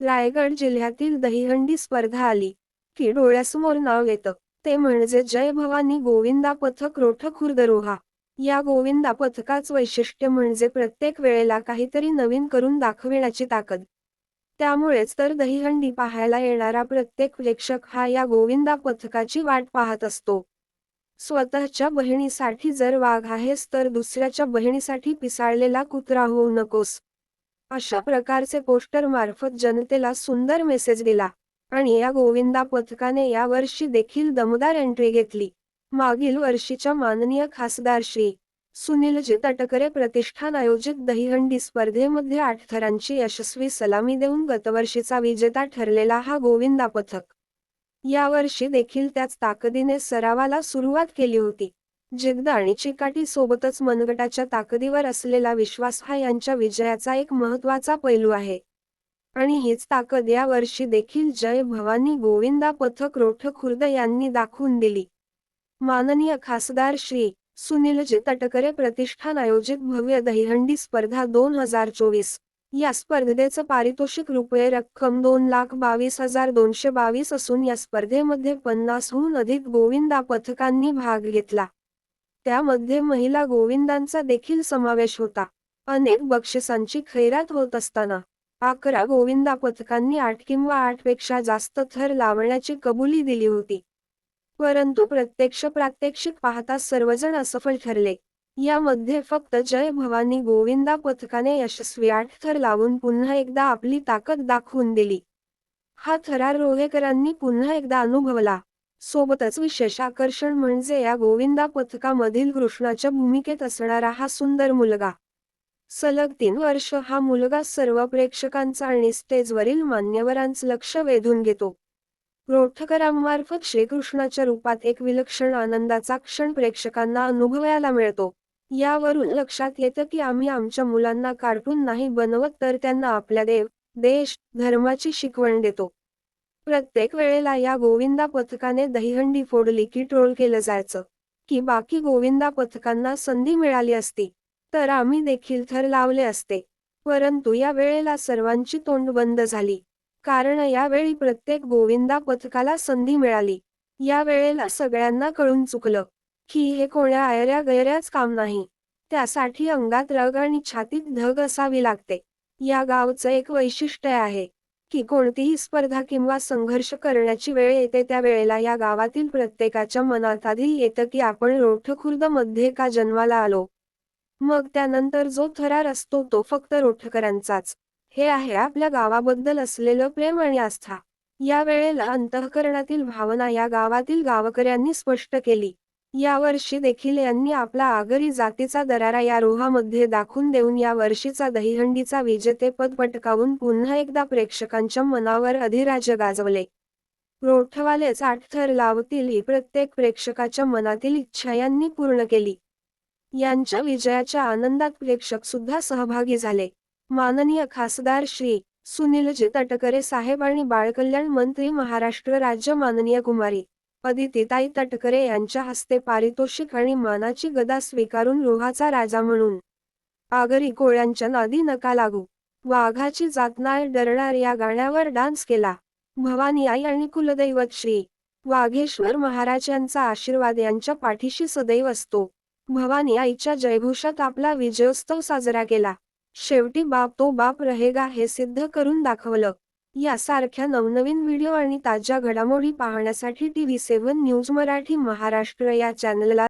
रायगड जिल्ह्यातील दहीहंडी स्पर्धा आली. की डोळ्यासमोर नाव येतं. ते म्हणजे जय भवानी गोविंदा पथक रोठ खुर्दरोहा या गोविंदा पथकाच वैशिष्ट्य म्हणजे प्रत्येक वेळेला काहीतरी नवीन करून दाखविण्याची ताकद. त्यामुळेच तर दहीहंडी पाहायला येणारा प्रत्येक प्रेक्षक हा या गोविंदा पथकाची वाट पाहत असतो. स्वतःच्या बहिणीसाठी जर वाघ आहेस तर दुसऱ्याच्या बहिणीसाठी पिसाळलेला कुत्रा होऊ नकोस. अशा प्रकारचे पोस्टर मार्फत जनतेला सुंदर मेसेज दिला आणि या गोविंदा पथकाने या वर्षी देखील दमदार एंट्री घेतली. मागील वर्षीच्या माननीय खासदार श्री सुनीलजी तटकरे प्रतिष्ठान आयोजित दहीहंडी स्पर्धेमध्ये आठ थरांची यशस्वी सलामी देऊन गतवर्षीचा विजेता ठरलेला हा गोविंदा पथक. यावर्षी देखील त्याच ताकदीने सरावाला सुरुवात केली होती. जिद्द आणि चिकाटी सोबतच मनगटाच्या ताकदीवर असलेला विश्वास हा यांच्या विजयाचा एक महत्त्वाचा पैलू आहे. आणि हीच ताकद या वर्षी देखील जय भवानी गोविंदा पथक रोठ खुर्द यांनी दाखवून दिली. माननीय खासदार श्री सुनीलजी तटकरे प्रतिष्ठान आयोजित भव्य दहीहंडी स्पर्धा दोन हजार चोवीस. या स्पर्धेचं पारितोषिक रुपये रक्कम दोन लाख बावीस हजार दोनशे बावीस असून या स्पर्धेमध्ये पन्नासहून अधिक गोविंदा पथकांनी भाग घेतला. त्यामध्ये महिला गोविंदांचा देखील समावेश होता. अनेक बक्षिसांची खैरात होत असताना अकरा गोविंदा पथकांनी आठ किंवा आठपेक्षा जास्त थर लावण्याची कबुली दिली होती. परंतु प्रत्यक्ष प्रात्यक्षिक पाहता सर्वजण असफल ठरले. यामध्ये फक्त जय भवानी गोविंदा पथकाने यशस्वी आठ थर लावून पुन्हा एकदा आपली ताकद दाखवून दिली. हा थरार रोहेकरांनी पुन्हा एकदा अनुभवला. सोबतच विशेष आकर्षण म्हणजे या गोविंदा पथकामधील कृष्णाच्या भूमिकेत असणारा हा सुंदर मुलगा. सलग तीन वर्ष हा मुलगा सर्व प्रेक्षकांचा आणि स्टेजवरील मान्यवरांचं लक्ष वेधून घेतो. रोठकरांमार्फत श्रीकृष्णाच्या रूपात एक विलक्षण आनंदाचा क्षण प्रेक्षकांना अनुभवायला मिळतो. यावरून लक्षात येतं की आम्ही आमच्या मुलांना कार्टून नाही बनवत तर त्यांना आपल्या देव देश धर्माची शिकवण देतो. प्रत्येक वेळेला या गोविंदा पथकाने दहीहंडी फोडली की ट्रोल केलं जायचं. की बाकी गोविंदा पथकांना संधी मिळाली असती तर आम्ही देखील थर लावले असते. परंतु या वेळेला सर्वांची तोंड बंद झाली. कारण यावेळी प्रत्येक गोविंदा पथकाला संधी मिळाली. या वेळेला सगळ्यांना कळून चुकलं की हे कोण्या आयऱ्या गैऱ्याच काम नाही. त्यासाठी अंगात रग आणि छातीत धग असावी लागते. या गावचं एक वैशिष्ट्य आहे. की कोणतीही स्पर्धा किंवा संघर्ष करण्याची वेळ येते त्या वेळेला या गावातील प्रत्येकाच्या मनात आधी येतं की आपण रोठखुर्दमध्ये का जन्माला आलो? मग त्यानंतर जो थरार असतो तो फक्त रोठकरांचाच. हे आहे आपल्या गावाबद्दल असलेलं प्रेम आणि आस्था. या वेळेला अंतःकरणातील भावना या गावातील गावकऱ्यांनी स्पष्ट केली. यावर्षी देखील यांनी आपला आगरी जातीचा दरारा या रोहामध्ये दाखवून देऊन या वर्षीचा दहीहंडीचा विजेतेपद पटकावून पुन्हा एकदा प्रेक्षकांच्या मनावर अधिराज्य गाजवले. रोठवालेच आठ थर लावतील ही प्रत्येक प्रेक्षकाच्या मनातील इच्छा यांनी पूर्ण केली. यांच्या विजयाच्या आनंदात प्रेक्षक सुद्धा सहभागी झाले. माननीय खासदार श्री सुनीलजी तटकरे साहेब आणि बाळकल्याण मंत्री महाराष्ट्र राज्य माननीय कुमारी अदितीताई तटकरे यांच्या हस्ते पारितोषिक आणि मानाची गदा स्वीकारून रोहाचा राजा म्हणून. आगरी कोळ्यांच्या नादी नका लागू. वाघाची जातनाय डरणार या गाण्यावर डान्स केला. भवानी आई आणि कुलदैवत श्री. वाघेश्वर महाराज यांचा आशीर्वाद यांच्या पाठीशी सदैव असतो. भवानी आईच्या जयघोषात आपला विजयोत्सव साजरा केला. शेवटी बाप तो बाप रहेगा हे सिद्ध करून दाखवलं. यासारख्या नवनवीन व्हिडिओ आणि ताज्या घडामोडी पाहण्यासाठी TV seven news Marathi Maharashtra या चॅनलला